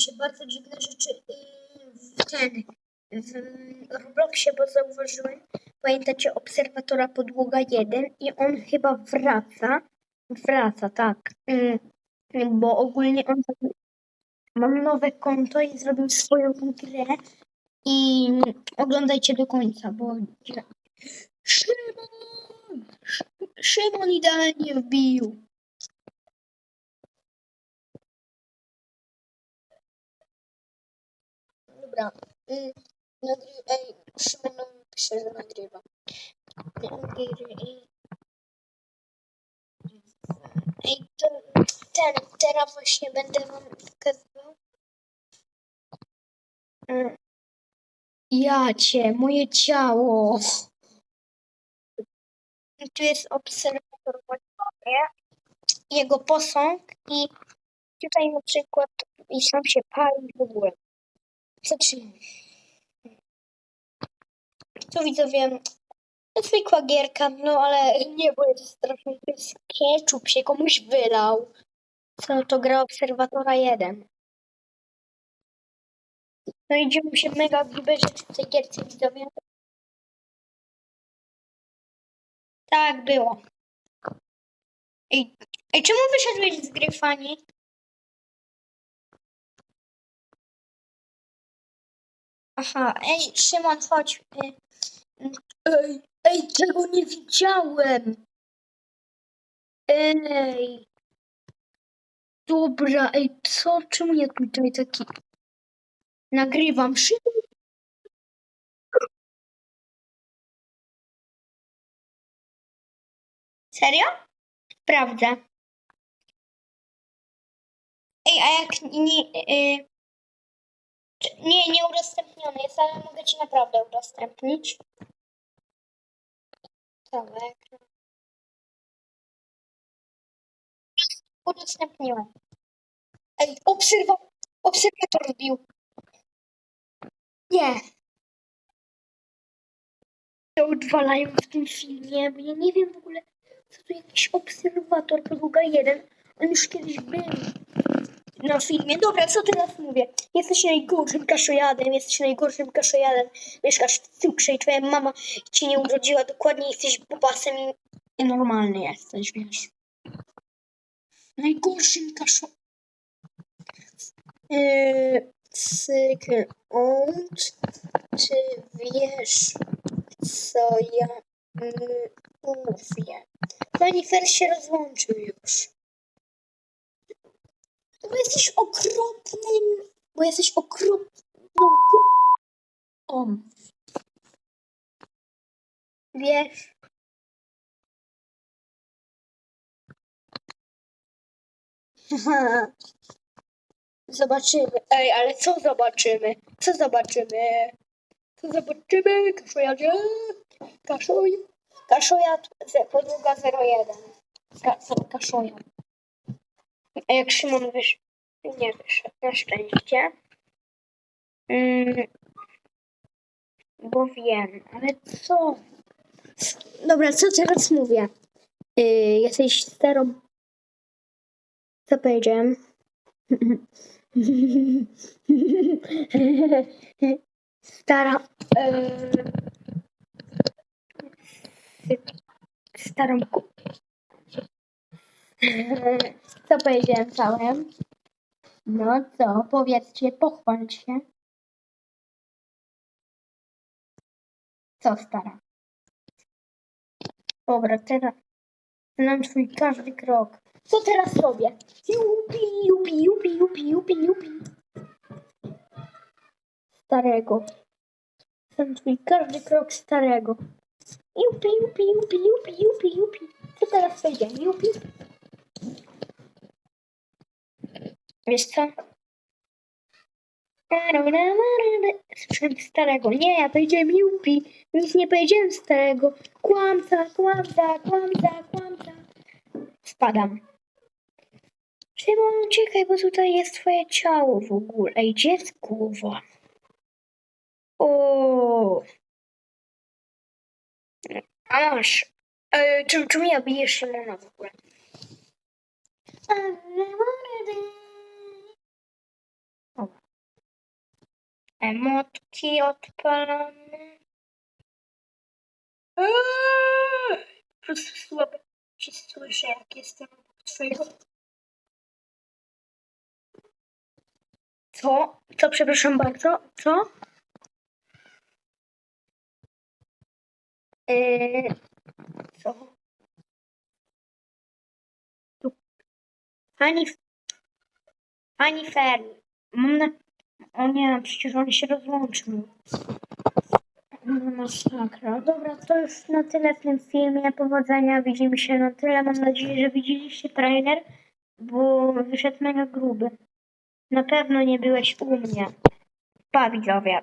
się bardzo dziwne rzeczy w ten w Robloxie, bo zauważyłem, pamiętacie obserwatora podłoga 1 i on chyba wraca. Wraca, tak. Yy, bo ogólnie on mam nowe konto i zrobił swoją grę i oglądajcie do końca, bo Szymon! Szymon idealnie wbił. Dobra. Y, nagry... Ej, Szymon pisze, że nagrywa. Nagry... Ej, to ten, teraz właśnie będę wam pokazywał. Y, Ja cię, moje ciało. Tu jest obserwator właśnie, jego posąg i tutaj na przykład i sam się pali w ogóle. Zaczynamy. Tu widzowie, zwykła gierka, no ale nie, bo jest strasznie, jest ketchup się komuś wylał. Co to gra Obserwatora 1. No i dzieją się mega grube rzeczy w tej gierce widzowie. Tak było. Ej, ej czemu wyszedłeś z gry, Fani? Aha, ej, Szymon, chodź. Ej, Ej, ej, tego nie widziałem. Ej. Dobra, ej, co? Czemu ja tutaj taki... Nagrywam Szymon. Serio? Sprawdzę. Ej, a jak nie... Y... Nie, nie udostępniony jest, ale mogę ci naprawdę udostępnić. Cały ekran. Udostępniłem. Ej, obserwa... obserwator wbił. Nie. To odwalają w tym filmie, bo ja nie wiem w ogóle, co to jakiś obserwator podługa jeden. On już kiedyś był na filmie. Dobra, co teraz mówię? Jesteś najgorszym kaszojadem, jesteś najgorszym kaszojadem. Mieszkasz w cukrze i twoja mama cię nie urodziła. Dokładnie jesteś bobasem i- normalny jesteś, wiesz. Najgorszym kaszo... Yy, Sykąd, czy wiesz, co ja mm, mówię? Pani Fer się rozłączył już. Bo jesteś okropnym, bo jesteś okropną k***ą. Wiesz? Zobaczymy. Ej, ale co zobaczymy? Co zobaczymy? Co zobaczymy? Kaszojadzie? Kaszoj? Kaszojad, ze- podłoga 01. Ka, co, kaszojad. A jak Szymon wyszedł? Nie wyszedł, na szczęście. Mm, bo wiem, ale co? Dobra, co teraz mówię? Yy, jesteś starą... Co powiedziałem? Stara... Yy, starą... ku- Co powiedziałem całym? No co, powiedzcie, pochwal się. Co stara? Dobra, teraz znam twój każdy krok. Co teraz robię? Jupi, jupi, jupi, jupi, jupi, jupi. Starego. Znam twój każdy krok starego. Jupi, jupi, jupi, jupi, jupi, jupi. Co teraz będzie? Jupi? Wiesz co? Słyszałem starego. Nie, ja powiedziałem Jupi. Nic nie powiedziałem starego. Kłamca, kłamca, kłamca, kłamca. Spadam. Szymon, uciekaj, bo tutaj jest twoje ciało w ogóle. Ej, gdzie jest głowa? O. A masz. E, czym, czym ja biję Szymona w ogóle? Dobra. Emotki odpalamy. Eee, Po prostu słabo się słyszę, jak jestem obok twojego. Co? Co, przepraszam bardzo? Co? Eee, co? Pani, pani Fer, mam na... O nie, przecież on się rozłączył. No masakra. Dobra, to już na tyle w tym filmie. Powodzenia, widzimy się na tyle. Mam nadzieję, że widzieliście trailer, bo wyszedł mega gruby. Na pewno nie byłeś u mnie. Pa widzowie.